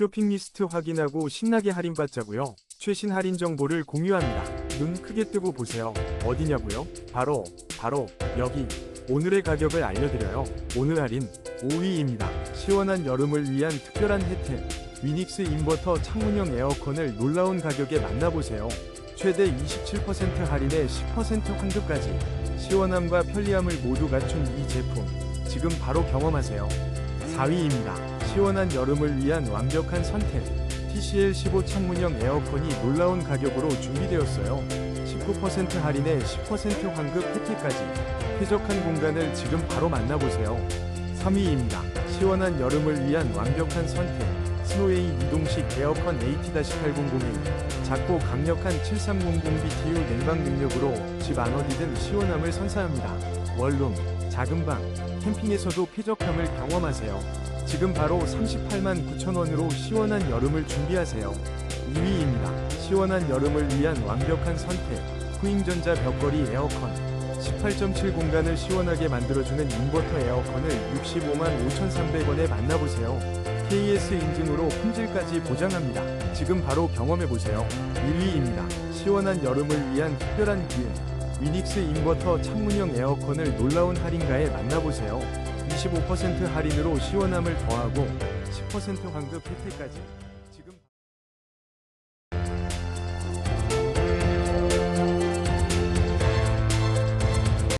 쇼핑 리스트 확인하고 신나게 할인받자고요. 최신 할인 정보를 공유합니다. 눈 크게 뜨고 보세요. 어디냐고요? 바로 바로 여기. 오늘의 가격을 알려드려요. 오늘 할인 5위입니다. 시원한 여름을 위한 특별한 혜택. 위닉스 인버터 창문형 에어컨을 놀라운 가격에 만나보세요. 최대 27% 할인에 10% 환급까지. 시원함과 편리함을 모두 갖춘 이 제품. 지금 바로 경험하세요. 4위입니다. 시원한 여름을 위한 완벽한 선택. TCL 15 창문형 에어컨이 놀라운 가격으로 준비되었어요. 19% 할인에 10% 환급 혜택까지. 쾌적한 공간을 지금 바로 만나보세요. 3위입니다. 시원한 여름을 위한 완벽한 선택. 스노웨이 이동식 에어컨 AT-8001. 작고 강력한 7300BTU 냉방 능력으로 집 안 어디든 시원함을 선사합니다. 원룸, 작은 방, 캠핑에서도 쾌적함을 경험하세요. 지금 바로 38만 9천원으로 시원한 여름을 준비하세요. 2위입니다. 시원한 여름을 위한 완벽한 선택. 후잉전자 벽걸이 에어컨. 18.7 공간을 시원하게 만들어주는 인버터 에어컨을 65만 5,300원에 만나보세요. KS 인증으로 품질까지 보장합니다. 지금 바로 경험해보세요. 1위입니다. 시원한 여름을 위한 특별한 기회. 위닉스 인버터 창문형 에어컨을 놀라운 할인가에 만나보세요. 25% 할인으로 시원함을 더하고 10% 환급 혜택까지.